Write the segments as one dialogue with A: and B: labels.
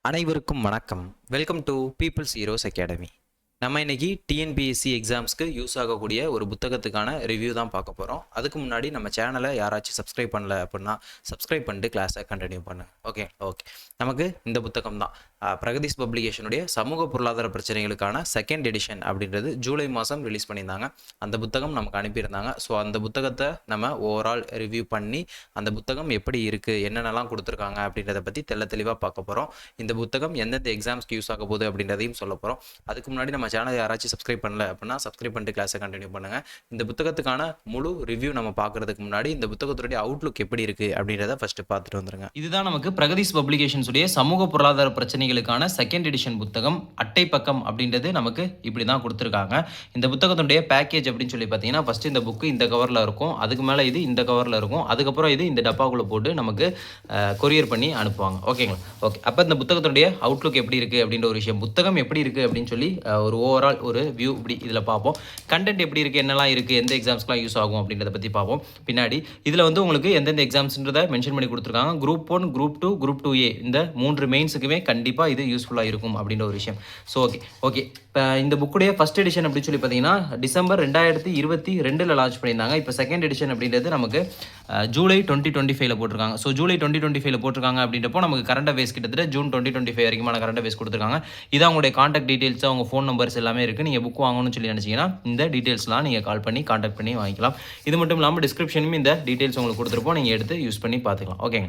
A: அனைவருக்கும் வணக்கம். Welcome to people's heroes academy நம்ம இன்னைக்கு டிஎன்பிஎஸ்சி எக்ஸாம்ஸ்க்கு யூஸ் ஆகக்கூடிய ஒரு புத்தகத்துக்கான ரிவ்யூ தான் பார்க்க போகிறோம் அதுக்கு முன்னாடி நம்ம சேனலை யாராச்சும் சப்ஸ்கிரைப் பண்ணல அப்படின்னா சப்ஸ்கிரைப் பண்ணிட்டு கிளாஸை கண்டினியூ பண்ணுங்க ஓகே ஓகே நமக்கு இந்த புத்தகம் தான். பிரகதீஸ் பிரகதீஷ் பப்ளிகேஷனுடைய சமூக பொருளாதார பிரச்சனைகளுக்கான செகண்ட் எடிஷன் அப்படின்றது ஜூலை மாதம் ரிலீஸ் பண்ணியிருந்தாங்க. அந்த புத்தகம் நமக்கு அனுப்பியிருந்தாங்க. ஸோ அந்த புத்தகத்தை நம்ம ஓவரால் ரிவ்யூ பண்ணி அந்த புத்தகம் எப்படி இருக்குது என்னென்னலாம் கொடுத்துருக்காங்க அப்படின்றத பற்றி தெள்ள தெளிவாக பார்க்க போகிறோம் இந்த புத்தகம் எந்தெந்த எக்ஸாம்ஸ்க்கு யூஸ் ஆக போகுது அப்படின்றதையும் சொல்ல போகிறோம் அதுக்கு முன்னாடி நம்ம சேனல் யாராச்சும் சப்ஸ்கிரைப் பண்ணல அப்படின்னா சப்ஸ்கிரைப் பண்ணிட்டு கிளாஸை கண்டினியூ பண்ணுங்கள் இந்த புத்தகத்துக்கான முழு ரிவ்யூ நம்ம பார்க்குறதுக்கு முன்னாடி இந்த புத்தகத்துடைய அவுட்லுக் எப்படி இருக்குது அப்படின்றத ஃபஸ்ட்டு பார்த்துட்டு வந்துருங்க.
B: இதுதான் நமக்கு பிரகதீஷ் பப்ளிகேஷன்ஸுடைய சமூக பொருளாதார பிரச்சனைகளுக்கான செகண்ட் எடிஷன் புத்தகம் அட்டை பக்கம் அப்படின்றது நமக்கு இப்படி தான் கொடுத்துருக்காங்க. இந்த புத்தகத்துடைய பேக்கேஜ் அப்படின்னு சொல்லி பார்த்தீங்கன்னா ஃபர்ஸ்ட் இந்த புக்கு இந்த கவரில் இருக்கும் அதுக்கு மேலே இது இந்த கவரில் இருக்கும் அதுக்கப்புறம் இது இந்த டப்பாக்குள்ளே போட்டு நமக்கு கொரியர் பண்ணி அனுப்புவாங்க. ஓகேங்களா ஓகே அப்போ இந்த புத்தகத்துடைய அவுட்லுக் எப்படி இருக்குது அப்படின்ற ஒரு விஷயம். புத்தகம் எப்படி இருக்குது அப்படின்னு சொல்லி ஒரு ஓவரால் ஒரு வியூ இப்படி இதில் பார்ப்போம். கண்டென்ட் எப்படி இருக்குது என்னெல்லாம் இருக்குது எந்த எக்ஸாம்ஸ்க்குலாம் யூஸ் ஆகும் அப்படின்றத பற்றி பார்ப்போம். பின்னாடி இதில் வந்து உங்களுக்கு எந்தெந்த எக்ஸாம்ஸ்ன்றதை மென்ஷன் பண்ணி கொடுத்துருக்காங்க. Group one group two group two A இந்த மூன்று மெயின்ஸுக்குமே கண்டிப்பாக இது யூஸ்ஃபுல்லாக இருக்கும் அப்படின்ற ஒரு விஷயம். ஸோ ஓகே ஓகே இப்போ இந்த புக்குடைய ஃபர்ஸ்ட் எடிஷன் அப்படின்னு சொல்லி பார்த்தீங்கன்னா டிசம்பர் ரெண்டாயிரத்தி இருபத்தி ரெண்டில் லான்ச் பண்ணியிருந்தாங்க. இப்போ செகண்ட் எடிஷன் அப்படின்றது நமக்கு ஜூலை டுவெண்ட்டி டுவெண்ட்டி ஃபைவ்ல போட்டிருக்காங்க. ஸோ ஜூலை டுவெண்ட்டி டுவெண்ட்டி ஃபைவ்ல போட்டிருக்காங்க அப்படின்றப்போ நமக்கு கரண்ட் அஃபேர்ஸ் கிட்டத்தட்ட ஜூன் டுவெண்ட்டி டுவெண்ட்டி ஃபைவ் வரைக்குமான கரண்ட் அஃபேர்ஸ் கொடுத்துருக்காங்க. இது அவங்களுடைய காண்டாக்ட் டீட்டெயில்ஸ் அவங்க ஃபோன் நம்பர் நம்பர்ஸ் எல்லாமே இருக்குது நீங்கள் புக் வாங்கணும்னு சொல்லி நினச்சிங்கன்னா இந்த டீட்டெயில்ஸ்லாம் நீங்கள் கால் பண்ணி காண்டாக்ட் பண்ணி வாங்கிக்கலாம். இது மட்டும் இல்லாமல் டிஸ்கிரிப்ஷனும் இந்த டீட்டெயில்ஸ் உங்களுக்கு கொடுத்துருப்போம். நீங்கள் எடுத்து யூஸ் பண்ணி பார்த்துக்கலாம். ஓகேங்க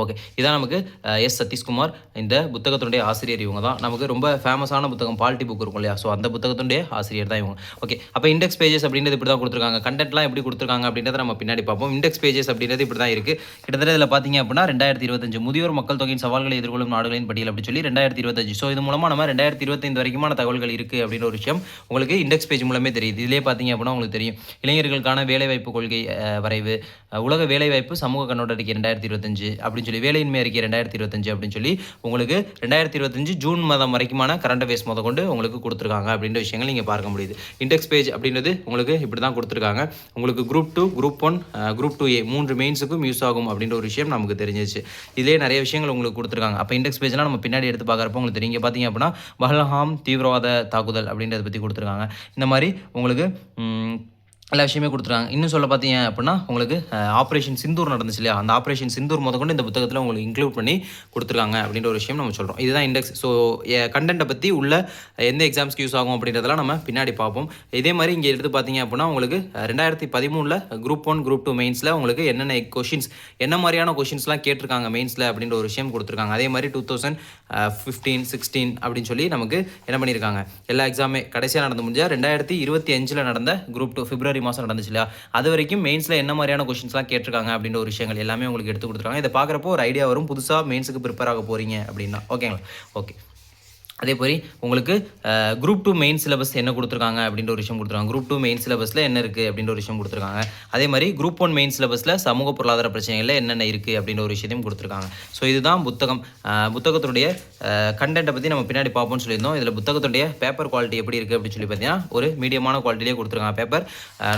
B: ஓகே இதான் நமக்கு எஸ் சதீஷ்குமார் இந்த புத்தகத்தினுடைய ஆசிரியர் இவங்க தான். நமக்கு ரொம்ப ஃபேமஸான புத்தகம் பாலிட்டி புக் இருக்கும் இல்லையா? ஸோ அந்த புத்தகத்தினுடைய ஆசிரியர் தான் இவங்க. ஓகே அப்போ இண்டெக்ஸ் பேஜஸ் அப்படின்றது இப்படி தான் கொடுத்துருக்காங்க கண்டென்ட்லாம் எப்படி கொடுத்துருக்காங்க அப்படின்றத நம்ம பின்னாடி பார்ப்போம். இண்டெக்ஸ் பேஜஸ் அப்படின்றது இப்படி தான் இருக்குது கிட்டத்தட்ட இதில் பார்த்தீங்க அப்படின்னா ரெண்டாயிரத்தி இருபத்தஞ்சு முதியோர் மக்கள் தொகையின் சவால்களை எதிர்கொள்ளும் நாடுகளின் பட்டியல் அப்படி சொல்லி ரெண்டாயிரத்தி இருபத்தஞ்சு. ஸோ இது மூலமாக நம்ம ரெண்டாயிரத்தி இருபத்தைந்து வரைக்குமான தகவல்கள் இருக்குது அப்படின்ற ஒரு விஷயம் உங்களுக்கு இண்டெக்ஸ் பேஜ் மூலமே தெரியுது. இதிலே பார்த்தீங்க அப்படின்னா உங்களுக்கு தெரியும். இளைஞர்களுக்கான வேலைவாய்ப்பு கொள்கை வரைவு உலக வேலைவாய்ப்பு சமூக கண்ணோட்டத்துக்கு ரெண்டாயிரத்தி இருபத்தஞ்சு அப்படின்னு சொல்லி வேலையின்மை அறிக்கை ரெண்டாயிரத்தி இருபத்தஞ்சு அப்படின்னு சொல்லி உங்களுக்கு ரெண்டாயிரத்தி இருபத்தஞ்சு ஜூன் மாதம் வரைக்குமான கரண்ட் அஃபேர்ஸ் முத கொண்டு உங்களுக்கு கொடுத்துருக்காங்க அப்படின்ற விஷயங்கள் நீங்கள் பார்க்க முடியுது. இண்டெக்ஸ் பேஜ் அப்படின்றது உங்களுக்கு இப்படி தான் கொடுத்துருக்காங்க. உங்களுக்கு group two group one group two A மூன்று மெயின்ஸுக்கும் யூஸ் ஆகும் அப்படின்ற ஒரு விஷயம் நமக்கு தெரிஞ்சிச்சு. இதிலே நிறைய விஷயங்கள் உங்களுக்கு கொடுத்துருக்காங்க. அப்போ இண்டெக்ஸ் பேஜ்லாம் நம்ம பின்னாடி எடுத்து பார்க்குறப்போ உங்களுக்கு தெரியும். பார்த்தீங்க அப்படின்னா பஹல்ஹாம் தீவிரவாத தாக்குதல் அப்படின்றத பற்றி கொடுத்துருக்காங்க. இந்த மாதிரி உங்களுக்கு எல்லா விஷயமே கொடுத்துருக்காங்க. இன்னும் சொல்ல பார்த்தீங்க அப்படின்னா உங்களுக்கு ஆப்ரேஷன் சிந்தூர் நடந்துச்சு இல்லையா? அந்த ஆப்ரேஷன் சிந்தூர் முத கொண்டு இந்த புத்தகத்தில் உங்களுக்கு இன்க்ளூட் பண்ணி கொடுத்துருக்காங்க அப்படின்ற ஒரு விஷயம் நம்ம சொல்கிறோம் இதுதான் இண்டெக்ஸ் ஸோ கண்டென்ட்டை பற்றி உள்ள எந்த எக்ஸாம்ஸ்க்கு யூஸ் ஆகும் அப்படின்றதெல்லாம் நம்ம பின்னாடி பார்ப்போம். இதே மாதிரி இங்கே எடுத்து பார்த்தீங்க அப்படின்னா உங்களுக்கு ரெண்டாயிரத்தி பதிமூணில் குரூப் ஒன் குரூப் டூ மெயின்ஸில் உங்களுக்கு என்னென்ன கொஷின்ஸ் என்ன மாதிரியான கொஷின்ஸ்லாம் கேட்டிருக்காங்க மெயின்ஸில் அப்படின்ற ஒரு விஷயம் கொடுத்துருக்காங்க. அதே மாதிரி டூ தௌசண்ட் ஃபிஃப்டீன் சிக்ஸ்டீன் அப்படின்னு சொல்லி நமக்கு என்ன பண்ணியிருக்காங்க? எல்லா எக்ஸாமே கடைசியாக நடந்து முடிஞ்சால் ரெண்டாயிரத்தி இருபத்தி அஞ்சில் நடந்த குரூப் டூ பிப்ரவரி மாதம் நடந்துச்சு இல்லையா? அது வரைக்கும் மெயின்ஸில் என்ன மாதிரியான கொஷின்ஸ்லாம் கேட்டிருக்காங்க அப்படின்ற ஒரு விஷயங்கள் எல்லாமே உங்களுக்கு எடுத்து கொடுத்துருக்காங்க. இதை பார்க்குறப்போ ஒரு ஐடியா வரும். புதுசாக மெயின்ஸுக்கு ப்ரிப்பேர் ஆக போகிறீங்க அப்படின்னா. ஓகேங்களா ஓகே அதே மாதிரி உங்களுக்கு குரூப் டூ மெயின் சிலபஸ் என்ன கொடுத்துருக்காங்க அப்படின்ற ஒரு விஷயம் கொடுத்துருக்காங்க. குரூப் டூ மெயின் சிலபஸில் என்ன இருக்குது அப்படின்ற ஒரு விஷயம் கொடுத்துருக்காங்க. அதே மாதிரி குரூப் ஒன் மெயின் சிலபஸில் சமூக பொருளாதார பிரச்சனைகளில் என்னென்ன இருக்குது அப்படின்ற ஒரு விஷயத்தையும் கொடுத்துருக்காங்க. ஸோ இதுதான் புத்தகம். புத்தகத்துடைய கண்டென்ட்டை பற்றி நம்ம பின்னாடி பார்ப்போம்னு சொல்லியிருந்தோம். இதில் புத்தகத்துடைய பேப்பர் குவாலிட்டி எப்படி இருக்குது அப்படின்னு சொல்லி பார்த்தீங்கன்னா ஒரு மீடியமான குவாலிட்டிலே கொடுத்துருக்காங்க பேப்பர்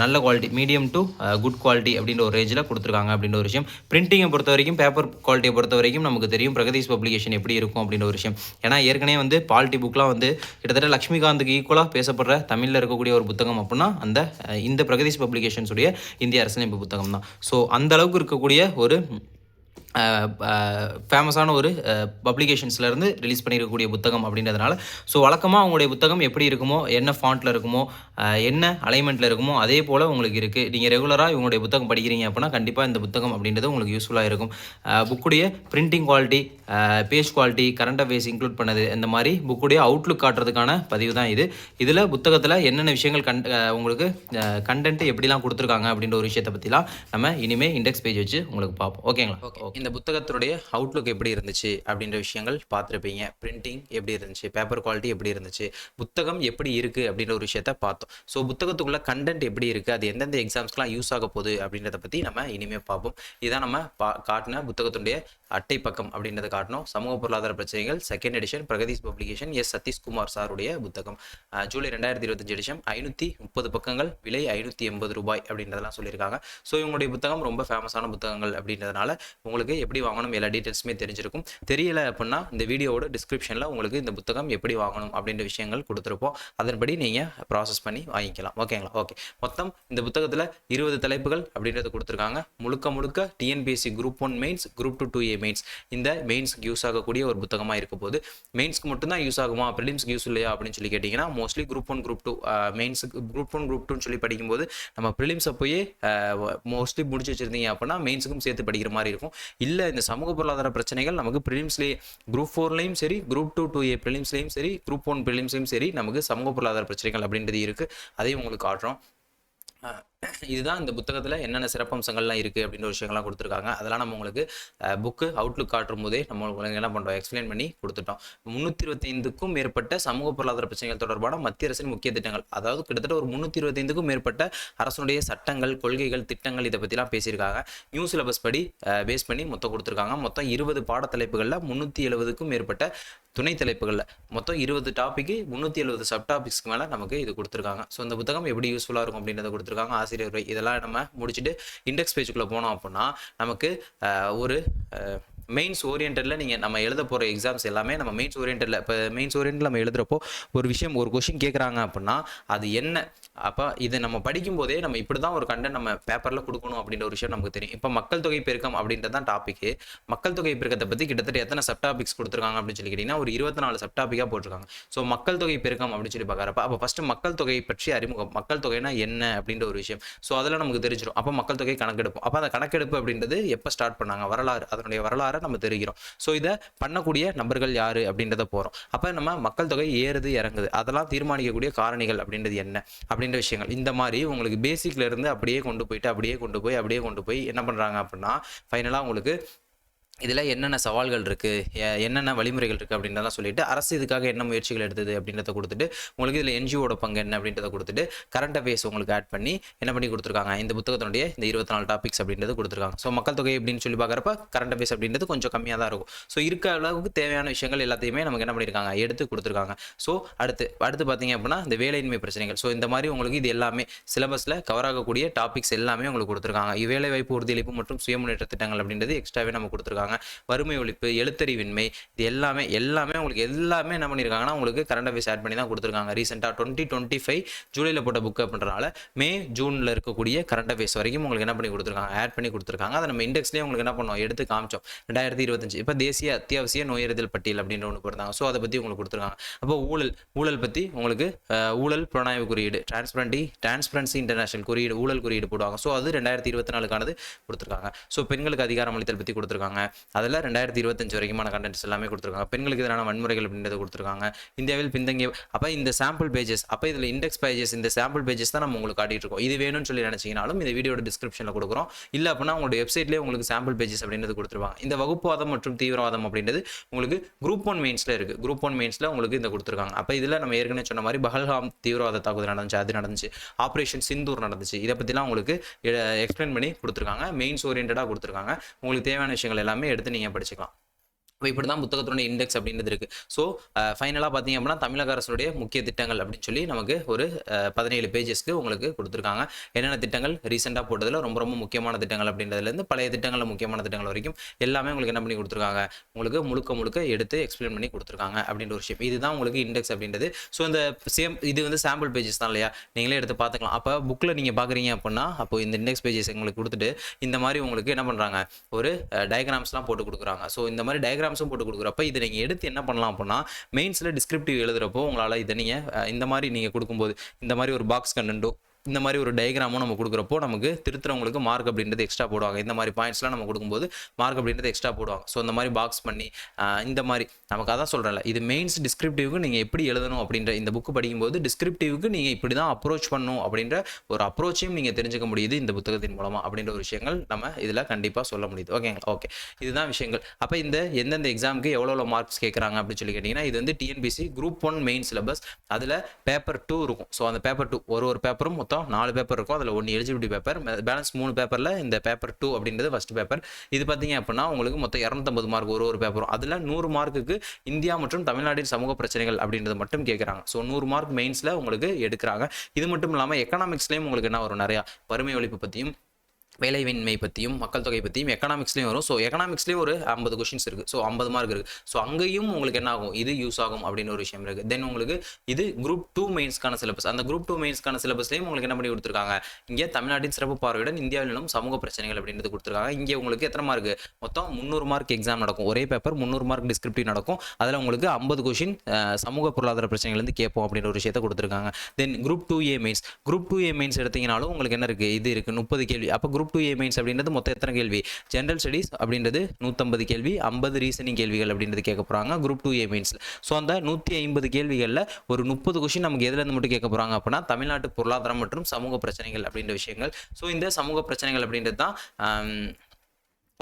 B: நல்ல quality medium to good quality அப்படின்ற ஒரு ரேஞ்சில் கொடுத்துருக்காங்க அப்படின்ற ஒரு விஷயம். பிரிண்டிங்கை பொறுத்த வரைக்கும் பேப்பர் குவாலிட்டியை பொறுத்த வரைக்கும் நமக்கு தெரியும். பிரகதீஷ் பப்ளிகேஷன் எப்படி இருக்கும் அப்படின்ற ஒரு விஷயம். ஏன்னா ஏற்கனவே வந்து குவாலிட்டி புக்லாம் வந்து கிட்டத்தட்ட லக்ஷ்மிகாந்துக்கு ஈக்குவலாக பேசப்படுற தமிழில் இருக்கக்கூடிய ஒரு புத்தகம் அப்படின்னா அந்த இந்த பிரகதீஷ் பப்ளிகேஷன்ஸுடைய இந்திய அரசியலமைப்பு புத்தகம் தான் ஸோ அந்த அளவுக்கு இருக்கக்கூடிய ஒரு ஃபேமஸான ஒரு பப்ளிகேஷன்ஸ்லேருந்து ரிலீஸ் பண்ணியிருக்கக்கூடிய புத்தகம் அப்படின்றதுனால ஸோ வழக்கமாக அவங்களுடைய புத்தகம் எப்படி இருக்குமோ என்ன ஃபாண்ட்டில் இருக்குமோ என்ன அலைன்மெண்ட்டில் இருக்குமோ அதே போல் உங்களுக்கு இருக்குது நீங்கள் ரெகுலராக இவங்களுடைய புத்தகம் படிக்கிறீங்க அப்படின்னா கண்டிப்பாக இந்த புத்தகம் அப்படின்றது உங்களுக்கு யூஸ்ஃபுல்லாக இருக்கும். புக்குடைய printing quality page quality current affairs include பண்ணது இந்த மாதிரி புக்குடைய அவுட்லுக் காட்டுறதுக்கான பதிவு தான் இது. இதில் புத்தகத்தில் என்னென்ன விஷயங்கள் அஹ், உங்களுக்கு கண்டென்ட் எப்படிலாம் கொடுத்துருக்காங்க அப்படின்ற ஒரு விஷயத்தை பற்றிலாம் நம்ம இனிமேல் இண்டெக்ஸ் பேஜ் வச்சு உங்களுக்கு பார்ப்போம். ஓகேங்களா?
A: ஓகே. இந்த புத்தகத்தினுடைய அவுட்லுக் எப்படி இருந்துச்சு அப்படின்ற விஷயங்கள் பார்த்துருப்பீங்க. பிரிண்டிங் எப்படி இருந்துச்சு? பேப்பர் குவாலிட்டி எப்படி இருந்துச்சு? புத்தகம் எப்படி இருக்குது அப்படின்ற ஒரு விஷயத்த பார்த்தோம். ஸோ புத்தகத்துக்குள்ள கண்டென்ட் எப்படி இருக்குது அது எந்தெந்த எக்ஸாம்ஸ்க்குலாம் யூஸ் ஆக போகுது அப்படின்றத பற்றி நம்ம இனிமேல் பார்ப்போம். இதான் நம்ம பா காட்டின புத்தகத்துடைய அட்டை பக்கம் அப்படின்றத காட்டணும் சமூக பொருளாதார பிரச்சனைகள் second edition Pragatheesh publication S. Sathishkumar சாருடைய புத்தகம். ஜூலை ரெண்டாயிரத்தி இருபத்தஞ்சு எடிஷன் ஐநூற்றி முப்பது பக்கங்கள் விலை ஐநூற்றி எண்பது ரூபாய் அப்படின்றதெல்லாம் சொல்லியிருக்காங்க. ஸோ இவங்களுடைய புத்தகம் ரொம்ப ஃபேமஸான புத்தகங்கள் அப்படின்றதுனால உங்களுக்கு உங்களுக்கு எப்படி வாங்கணும் எல்லா டீட்டெயில்ஸுமே தெரிஞ்சிருக்கும். தெரியல அப்படின்னா இந்த வீடியோவோட டிஸ்கிரிப்ஷனில் உங்களுக்கு இந்த புத்தகம் எப்படி வாங்கணும் அப்படின்ற விஷயங்கள் கொடுத்துருப்போம். அதன்படி நீங்கள் ப்ராசஸ் பண்ணி வாங்கிக்கலாம். ஓகேங்களா ஓகே மொத்தம் இந்த புத்தகத்தில் இருபது தலைப்புகள் அப்படின்றத கொடுத்துருக்காங்க. முழுக்க முழுக்க TNPSC group one mains group two two A mains இந்த மெயின்ஸ்க்கு யூஸ் ஆகக்கூடிய ஒரு புத்தகமாக இருக்க போது மெயின்ஸ்க்கு மட்டும்தான் யூஸ் ஆகுமா? ப்ரிலிம்ஸ்க்கு யூஸ் இல்லையா? அப்படின்னு சொல்லி கேட்டிங்கன்னா mostly group one group two மெயின்ஸுக்கு group one group டூன்னு சொல்லி படிக்கும்போது நம்ம ப்ரிலிம்ஸை போய் மோஸ்ட்லி முடிச்சு வச்சிருந்தீங்க அப்படின்னா மெயின்ஸுக்கும் சேர்த்து படிக்கிற மாதிரி இருக்கும். இல்லை இந்த சமூக பொருளாதார பிரச்சனைகள் நமக்கு ப்ரிலிம்ஸ்லேயே குரூப் ஃபோர்லேயும் சரி குரூப் டூ டூ ஏ ப்ரிலிம்ஸ்லேயும் சரி குரூப் ஒன் ப்ரிலிம்ஸ்லேயும் சரி நமக்கு சமூக பொருளாதார பிரச்சனைகள் அப்படின்றது இருக்குது அதையும் உங்களுக்கு காட்டுறோம். இதுதான் இந்த புத்தகத்தில் என்னென்ன சிறப்பம்சங்கள்லாம் இருக்குது அப்படின்ற விஷயங்கள்லாம் கொடுத்துருக்காங்க. அதெல்லாம் நம்ம உங்களுக்கு புக்கு அவுட்லுக் காட்டும் போதே நம்ம உங்களுக்கு என்ன பண்ணுறோம் எக்ஸ்பிளைன் பண்ணி கொடுத்துட்டோம். முந்நூற்றி இருபத்தைந்துக்கும் மேற்பட்ட சமூக பொருளாதார பிரச்சனைகள் தொடர்பான மத்திய அரசின் முக்கிய திட்டங்கள். அதாவது கிட்டத்தட்ட ஒரு முந்நூற்றி இருபத்தைந்துக்கும் மேற்பட்ட அரசனுடைய சட்டங்கள் கொள்கைகள் திட்டங்கள் இதை பற்றிலாம் பேசியிருக்காங்க. நியூ சிலபஸ் படி பேஸ் பண்ணி மொத்தம் கொடுத்துருக்காங்க. மொத்தம் இருபது பாடத்தலைப்புகளில் முந்நூற்றி எழுபதுக்கும் மேற்பட்ட துணை தலைப்புகளில் மொத்தம் இருபது டாப்பிக்கு முந்நூற்றி எழுபது சப் டாபிக்ஸ்க்கு மேலே நமக்கு இது கொடுத்துருக்காங்க. ஸோ இந்த புத்தகம் எப்படி யூஸ்ஃபுல்லாக இருக்கும் அப்படின்றத கொடுத்துருக்காங்க. ஆசிரியர் உரை இதெல்லாம் நம்ம முடிச்சுட்டு இண்டெக்ஸ் பேஜுக்குள்ளே போனோம் அப்படின்னா நமக்கு ஒரு மெயின்ஸ் ஓரியன்டில் நீங்கள் நம்ம எழுத போகிற எக்ஸாம்ஸ் எல்லாமே நம்ம மெயின்ஸ் ஓரியன்டில் இப்போ மெயின்ஸ் ஓரியன்டில் நம்ம எழுதுறப்போ ஒரு விஷயம் ஒரு கொஷின் கேட்குறாங்க அப்படின்னா அது என்ன அப்போ இதை நம்ம படிக்கும்போதே நம்ம இப்படி தான் ஒரு கண்டென்ட் நம்ம பேப்பரில் கொடுக்கணும் அப்படின்ற ஒரு விஷயம் நமக்கு தெரியும். இப்போ மக்கள் தொகை பெருக்கம் அப்படின்றது தான் டாப்பிக்கு மக்கள் தொகை பெருக்கத்தை பற்றி கிட்டத்தட்ட எத்தனை சப் டாபிக்ஸ் கொடுத்துருக்காங்க அப்படின்னு சொல்லி கேட்டிங்கன்னா ஒரு இருபத்தி நாலு சப் டாப்பிக்காக போட்டிருக்காங்க. ஸோ மக்கள் தொகை பெருக்கம் அப்படின்னு சொல்லி பார்க்குறப்ப அப்போ ஃபஸ்ட்டு மக்கள் தொகை பற்றி அறிமுகம். மக்கள் தொகைனா என்ன அப்படின்ற ஒரு விஷயம். ஸோ அதெல்லாம் நமக்கு தெரிஞ்சிடும் அப்போ மக்கள் தொகை கணக்கெடுப்போம் அப்போ அந்த கணக்கெடுப்பு அப்படின்றது எப்போ ஸ்டார்ட் பண்ணாங்க? வரலாறு. அதனுடைய வரலாறை நம்ம தெரிகிறோம். ஸோ இதை பண்ணக்கூடிய நபர்கள் யார் அப்படின்றத போகிறோம் அப்போ நம்ம மக்கள் தொகை ஏறுது இறங்குது. அதெல்லாம் தீர்மானிக்கக்கூடிய காரணிகள் அப்படின்றது என்ன? அப்படி அப்படின்ற விஷயங்கள். இந்த மாதிரி உங்களுக்கு பேசிக்ல இருந்து அப்படியே கொண்டு போயிட்டு அப்படியே கொண்டு போய் அப்படியே கொண்டு போய் என்ன பண்ணுறாங்க அப்படின்னா ஃபைனலாக உங்களுக்கு இதில் என்னென்ன சவால்கள் இருக்குது என்னென்ன வழிமுறைகள் இருக்குது அப்படின்றதெல்லாம் சொல்லிட்டு அரசு இதுக்காக என்ன முயற்சிகள் எடுத்தது அப்படின்றத கொடுத்துட்டு உங்களுக்கு இதில் என்ஜிஓட பங்கு என்ன அப்படின்றத கொடுத்துட்டு கரண்ட் அஃபேர்ஸ் உங்களுக்கு ஆட் பண்ணி என்ன பண்ணி கொடுத்துருக்காங்க? இந்த புத்தகத்தினுடைய இந்த இருபத்தி நாலு டாபிக்ஸ் அப்படின்றது கொடுத்துருக்காங்க. ஸோ மக்கள் தொகை அப்படின்னு சொல்லி பார்க்குறப்ப கரண்ட் அஃபேர்ஸ் அப்படின்றது கொஞ்சம் கம்மியாக தான் இருக்கும். ஸோ இருக்க அளவுக்கு தேவையான விஷயங்கள் எல்லாத்தையுமே நமக்கு என்ன பண்ணியிருக்காங்க எடுத்து கொடுத்துருக்காங்க. ஸோ அடுத்து அடுத்து பார்த்தீங்க அப்படின்னா இந்த வேலையின்மை பிரச்சனைகள். ஸோ இந்த மாதிரி உங்களுக்கு இது எல்லாமே சிலபஸில் கவர் ஆகக்கூடிய டாபிக்ஸ் எல்லாமே உங்களுக்கு கொடுத்துருக்காங்க. வேலை வாய்ப்பு உறுதியளிப்பு மற்றும் சுய முன்னேற்ற திட்டங்கள் அப்படின்றது எக்ஸ்ட்ராவே நம்ம கொடுத்துருக்காங்க. வறுமை ஒழிப்பு எழுத்தறிவின்மை இது எல்லாமே எல்லாமே உங்களுக்கு எல்லாமே என்ன பண்ணியிருக்காங்கன்னா உங்களுக்கு கரண்ட் அஃபேர்ஸ் ஆட் பண்ணி தான் கொடுத்துருக்காங்க. ரீசெண்டாக டுவெண்ட்டி டுவெண்ட்டி ஃபைவ் ஜூலையில் போட்ட புக் அப்படின்றனால மே ஜூனில் இருக்கக்கூடிய கரண்ட் அஃபேர்ஸ் வரைக்கும் உங்களுக்கு என்ன பண்ணி கொடுத்துருக்காங்க ஆட் பண்ணி கொடுத்துருக்காங்க. அதை நம்ம இண்டெக்ஸ்லேயே உங்களுக்கு என்ன பண்ணோம் எடுத்து காமிச்சோம். ரெண்டாயிரத்தி இருபத்தஞ்சு இப்போ தேசிய அத்தியாவசிய நோயறிதல் பட்டியல் அப்படின்ற ஒன்று போட்டிருந்தாங்க. ஸோ அதை பற்றி உங்களுக்கு கொடுத்துருக்காங்க. அப்போ ஊழல் ஊழல் பற்றி உங்களுக்கு ஊழல் புலனாய்வு குறியீடு டிரான்ஸ்பரண்டி டிரான்ஸ்பரன்சி இன்டர்நேஷனல் குறியீடு ஊழல் குறியீடு போடுவாங்க. ஸோ அது ரெண்டாயிரத்தி இருபத்தி நாலுக்கானது கொடுத்துருக்காங்க. ஸோ பெண்களுக்கு அதிகாரம் அளித்தல் பற்றி கொடுத்துருக்காங்க. அதில் ரெண்டாயிரத்தி இருபத்தஞ்சு வரைக்குமான கண்டென்ட்ஸ் எல்லாமே கொடுத்துருக்காங்க. பெண்களுக்கு எதிரான வன்முறைகள் அப்படின்றத கொடுத்துருக்காங்க. இந்தியாவில் பின்தங்கிய அப்போ இந்த சாம்பிள் பேஜஸ் அப்போ இதில் இண்டெக்ஸ் பேஜஸ் இந்த சாம்பிள் பேஜஸ் தான் நம்ம உங்களுக்கு காட்டிட்டு இருக்கோம். இது வேணும்னு சொல்லி நினச்சிங்கனாலும் இந்த வீடியோட டிஸ்கிரிப்ஷனில் கொடுக்குறோம். இல்லை அப்படின்னா உங்களோட வெப்சைட்லேயே உங்களுக்கு சாம்பிள் பேஜஸ் அப்படின்றது கொடுத்துருவாங்க இந்த வகுப்புவாதம் மற்றும் தீவிரவாதம் அப்படின்றது உங்களுக்கு குரூப் ஒன் மெயின்ஸில் இருக்குது குரூப் ஒன் மெயின்ஸில் உங்களுக்கு இந்த கொடுத்துருக்காங்க. அப்போ இதில் நம்ம ஏற்கனவே சொன்ன மாதிரி பஹல்காம் தீவிரவாத தாக்குதல் நடந்துச்சு அது நடந்துச்சு. ஆப்ரேஷன் சிந்தூர் நடந்துச்சு. இதை பற்றிலாம் உங்களுக்கு எக்ஸ்பிளைன் பண்ணி கொடுத்துருக்காங்க. மெயின்ஸ் ஓரியன்டாக கொடுத்துருக்காங்க. உங்களுக்கு தேவையான விஷயங்கள் எல்லாமே எடுத்து நீங்கள் படிச்சுக்கலாம். இப்போ இப்படி தான் புத்தகத்தினுடைய இண்டெக்ஸ் அப்படின்றது இருக்குது ஸோ ஃபைனலாக பார்த்தீங்க அப்படின்னா தமிழக அரசுடைய முக்கிய திட்டங்கள் அப்படின்னு சொல்லி நமக்கு ஒரு பதினேழு பேஜஸ்க்கு உங்களுக்கு கொடுத்துருக்காங்க. என்னென்ன திட்டங்கள்? ரீசெண்டாக போட்டதில் ரொம்ப ரொம்ப முக்கியமான திட்டங்கள் அப்படின்றதுலேருந்து பழைய திட்டங்களில் முக்கியமான திட்டங்கள் வரைக்கும் எல்லாமே உங்களுக்கு என்ன பண்ணி கொடுத்துருக்காங்க? உங்களுக்கு முழுக்க முழுக்க எடுத்து எக்ஸ்பிளைன் பண்ணி கொடுத்துருக்காங்க அப்படின்ற ஒரு விஷயம். இதுதான் உங்களுக்கு இண்டெக்ஸ் அப்படின்றது. ஸோ இந்த சேம் இது வந்து சாம்பிள் பேஜஸ் தான் இல்லையா? நீங்களே எடுத்து பார்த்துக்கலாம். அப்போ புக்கில் நீங்கள் பார்க்குறீங்க அப்படின்னா அப்போ இந்த இண்டெக்ஸ் பேஜஸ் உங்களுக்கு கொடுத்துட்டு இந்த மாதிரி உங்களுக்கு என்ன பண்ணுறாங்க ஒரு டயக்ராம்ஸ்லாம் போட்டு கொடுக்குறாங்க. ஸோ இந்த மாதிரி டயக்ராம்ஸும் போட்டு கொடுக்குறப்ப இதை நீங்கள் எடுத்து என்ன பண்ணலாம் அப்படின்னா மெயின்ஸில் டிஸ்கிரிப்டிவ் எழுதுறப்போ உங்களால் இதை நீங்கள் இந்த மாதிரி நீங்கள் கொடுக்கும்போது இந்த மாதிரி ஒரு பாக்ஸ் கண்டென்ட்டோ இந்த மாதிரி ஒரு டயக்ராமும் நம்ம கொடுக்குறப்போ நமக்கு திருத்துறவங்களுக்கு மார்க் அப்படின்றது எக்ஸ்ட்ரா போடுவாங்க. இந்த மாதிரி பாயிண்ட்ஸ்லாம் நம்ம கொடுக்கும்போது மார்க் அப்படின்றது எக்ஸ்ட்ரா போடுவாங்க. ஸோ இந்த மாதிரி பாக்ஸ் பண்ணி இந்த மாதிரி நமக்கு அதான் சொல்கிறேன்ல இது மெயின்ஸ் டிஸ்கிரிப்டிவ்க்கு நீங்கள் எப்படி எழுதணும் அப்படின்ற இந்த புக்கு படிக்கும்போது டிஸ்கிரிப்டிவ்க்கு நீங்கள் இப்படி தான் அப்ரோச் பண்ணணும் அப்படின்ற ஒரு அப்ரோச்சையும் நீங்கள் தெரிஞ்சுக்க முடியுது இந்த புத்தகத்தின் மூலமாக அப்படின்ற ஒரு விஷயங்கள் நம்ம இதில் கண்டிப்பாக சொல்ல முடியுது. ஓகேங்களா ஓகே இதுதான் விஷயங்கள். அப்போ இந்த எந்தெந்த எக்ஸாமுக்கு எவ்வளோ எவ்வளோ மார்க்ஸ் கேட்குறாங்க அப்படின்னு சொல்லி கேட்டிங்கன்னா இது வந்து TNPSC group one main syllabus அதில் பேப்பர் டூ இருக்கும். ஸோ அந்த பேப்பர் டூ ஒரு ஒரு பேப்பரும் மொத்தம் நாலு பேப்பர் இருக்கும். அதில் ஒன்று எலிஜிபிலிட்டி பேப்பர் பேலன்ஸ் மூணு பேப்பரில் இந்த பேப்பர் டூ அப்படின்றது ஃபஸ்ட் பேப்பர் இது பார்த்தீங்க அப்படின்னா உங்களுக்கு மொத்தம் இரநூத்தம்பது மார்க் ஒரு ஒரு பேப்பரும் அதில் நூறு மார்க்குக்கு இந்தியா மற்றும் தமிழ்நாட்டின் சமூக பிரச்சனைகள் அப்படின்றது மட்டும் கேட்குறாங்க ஸோ நூறு மார்க் மெயின்ஸில் உங்களுக்கு எடுக்கிறாங்க. இது மட்டும் இல்லாமல் எக்கனாமிக்ஸ்லேயும் உங்களுக்கு என்ன வரும் நிறையா? வறுமை ஒழிப்பு பற்றியும் வேலையின்மை பற்றியும் மக்கள் தொகை பற்றியும் எக்கனாமிக்ஸ்லேயும் வரும். ஸோ எக்கனாமிக்ஸ்லேயும் ஒரு ஐம்பது கொஷின்ஸ் இருக்குது ஸோ ஐம்பது மார்க் இருக்குது ஸோ அங்கேயும் உங்களுக்கு என்ன ஆகும்? இது யூஸ் ஆகும் அப்படின்னு ஒரு விஷயம் இருக்குது தென் உங்களுக்கு இது குரூப் டூ மெயின்ஸ்க்கான சிலபஸ் அந்த குரூப் டூ மெயின்ஸ்க்கான சிலபஸ்லேயும் உங்களுக்கு என்ன பண்ணி கொடுத்துருக்காங்க? இங்கே தமிழ்நாட்டின் சிறப்பு பார்வையுடன் இந்தியாவிலும் சமூக பிரச்சனைகள் அப்படின்றது கொடுத்துருக்காங்க. இங்கே உங்களுக்கு எத்தனை மார்க் மொத்தம் முந்நூறு மார்க் எக்ஸாம் நடக்கும். ஒரே பேப்பர் முந்நூறு மார்க் டிஸ்கிரிப்டிவ் நடக்கும். அதில் உங்களுக்கு ஐம்பது கொஷின் சமூக பொருளாதார பிரச்சனைகள்லேருந்து கேட்போம் அப்படின்ற ஒரு விஷயத்தை கொடுத்துருக்காங்க. Then group two A mains group two A mains எடுத்தீங்கனாலும் உங்களுக்கு என்ன இருக்குது இது இருக்குது முப்பது கேள்வி. அப்போ குரூப் டூ ஏ மெயின்ஸ் அப்படின்றது மொத்தம் எத்தனை கேள்வி? ஜென்ரல் ஸ்டடீஸ் அப்படின்றது நூற்றம்பது கேள்வி ஐம்பது ரீசனிங் கேள்விகள் அப்படின்றது கேட்க போகிறாங்க குரூப் டூ ஏ மெயின்ஸில் ஸோ அந்த நூற்றி ஐம்பது கேள்விகளில் ஒரு முப்பது கொஷின் நமக்கு எதுலேருந்து மட்டும் கேட்க போகிறாங்க அப்படின்னா தமிழ்நாட்டு பொருளாதாரம் மற்றும் சமூக பிரச்சனைகள் அப்படின்ற விஷயங்கள். ஸோ இந்த சமூக பிரச்சனைகள் அப்படின்றது தான்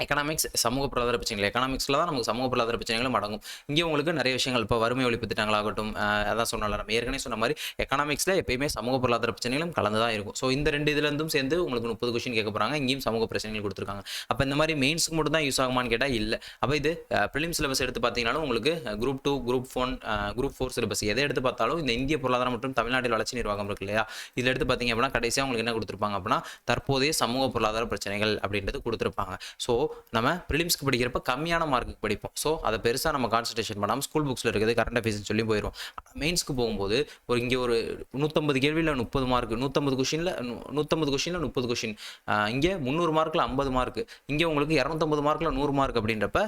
A: எக்கனாமிக்ஸ் சமூக பொருளாதார பிரச்சனைகள். எக்கனாமிக்ஸில் தான் நமக்கு சமூக பொருளாதார பிரச்சனைகளும் அடங்கும். இங்கே உங்களுக்கு நிறைய விஷயங்கள் இப்போ வறுமை ஒழிப்பு திட்டங்களாகட்டும் அதான் சொன்னால நம்ம ஏற்கனவே சொன்ன மாதிரி எக்கனாமிக்ஸில் எப்பயுமே சமூக பொருளாதார பிரச்சனைகளும் கலந்து தான் இருக்கும். ஸோ இந்த ரெண்டு இதுலேருந்தும் சேர்ந்து உங்களுக்கு முப்பது கொஷின் கேட்க போகிறாங்க இங்கேயும் சமூக பிரச்சனைகள் கொடுத்துருக்காங்க. அப்போ இந்த மாதிரி மெயின்ஸ்க்கு மட்டும் தான் யூஸ் ஆகுமான்னு கேட்டால் இல்லை. அப்போ இது பிலிம் சிலபஸ் எடுத்து பார்த்தீங்கன்னாலும் உங்களுக்கு group two group four group four syllabus எதை எடுத்து பார்த்தாலும் இந்த இந்திய பொருளாதாரம் மற்றும் தமிழ்நாட்டில் வளர்ச்சி நிர்வாகம் இருக்கு இல்லையா? இதில் எடுத்து பார்த்தீங்க அப்படின்னா கடைசியாக உங்களுக்கு என்ன கொடுத்துருப்பாங்க அப்படின்னா தற்போதைய சமூக பொருளாதார பிரச்சனைகள் அப்படின்றது கொடுத்துருப்பாங்க. ஸோ நம்ம ப்ரிலிம்ஸ்க்கு படிக்கிறப்ப கம்மியான மார்க்குக்கு படிப்போம். ஸோ அதை பெருசாக நம்ம கான்சன்ட்ரேஷன் பண்ணாமல் ஸ்கூல் புக்ஸில் இருக்கிறது கரண்ட் அஃபேர்ஸ்னு சொல்லி போயிடும் மெயின்ஸ்க்கு போகும்போது ஒரு இங்கே ஒரு நூற்றம்பது கேள்வியில் முப்பது மார்க் நூற்றம்பது கொஷினில் நூற்றம்பது கொஷினில் முப்பது கொஷின் இங்கே முந்நூறு மார்க்கில் ஐம்பது மார்க் இங்கே உங்களுக்கு இரநூத்தம்பது மார்க்கில் நூறு மார்க் அப்படின்றப்ப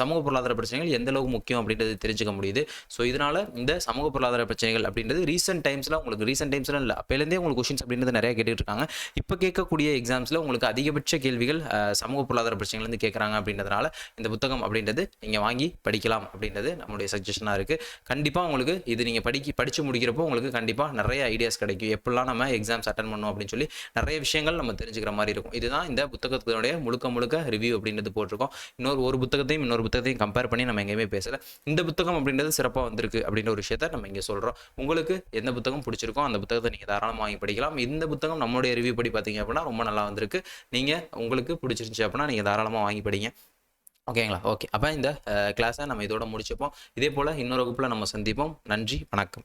A: சமூக பொருளாதார பிரச்சனைகள் எந்த அளவுக்கு முக்கியம் அப்படின்றது தெரிஞ்சுக்க முடியுது. ஸோ இதனால் இந்த சமூக பொருளாதார பிரச்சனைகள் அப்படின்றது ரீசெண்ட் டைம்ஸில் உங்களுக்கு ரீசெண்ட் டைம்ஸ்லாம் இல்லை அப்போலேருந்தே உங்களுக்கு கொஷின்ஸ் அப்படின்றது நிறைய கேட்டுட்டு இருக்காங்க. இப்போ கேட்கக்கூடிய எக்ஸாம்ஸில் உங்களுக்கு அதிகபட்ச கேள்விகள் சமூக பொருளாதார விஷயங்கள்லேருந்து கேட்குறாங்க அப்படின்றதுனால இந்த புத்தகம் அப்படின்றது நீங்கள் வாங்கி படிக்கலாம் அப்படின்றது நம்மளுடைய சஜஷனாக இருக்குது கண்டிப்பாக உங்களுக்கு இது நீங்கள் படிக்க படித்து முடிக்கிறப்போ உங்களுக்கு கண்டிப்பாக நிறைய ஐடியாஸ் கிடைக்கும். எப்படிலாம் நம்ம எக்ஸாம்ஸ் அட்டன் பண்ணணும் அப்படின்னு சொல்லி நிறைய விஷயங்கள் நம்ம தெரிஞ்சுக்கிற மாதிரி இருக்கும். இதுதான் இந்த புத்தகத்தினுடைய முழுக்க முழுக்க ரிவ்யூ அப்படின்றது போட்டிருக்கோம். இன்னொரு ஒரு புத்தகத்தையும் இன்னொரு புத்தகத்தையும் கம்பேர் பண்ணி நம்ம எங்கேயுமே பேசல. இந்த புத்தகம் அப்படின்றது சிறப்பாக வந்திருக்கு அப்படின்ற ஒரு விஷயத்த நம்ம இங்கே சொல்கிறோம் உங்களுக்கு எந்த புத்தகம் பிடிச்சிருக்கோ அந்த புத்தகத்தை நீங்கள் தாராளமாக வாங்கி படிக்கலாம். இந்த புத்தகம் நம்மளுடைய ரிவ்யூ படி பார்த்தீங்க அப்படின்னா ரொம்ப நல்லா வந்திருக்கு. நீங்கள் உங்களுக்கு பிடிச்சிருந்துச்சு அப்படின்னா நீங்கள் தாராளமாக வாங்கி படிங்க ஓகேங்களா? ஓகே. அப்போ இந்த கிளாஸை நம்ம இதோட முடிச்சுப்போம். இதே போல் இன்னொரு வகுப்பில் நம்ம சந்திப்போம். நன்றி. வணக்கம்.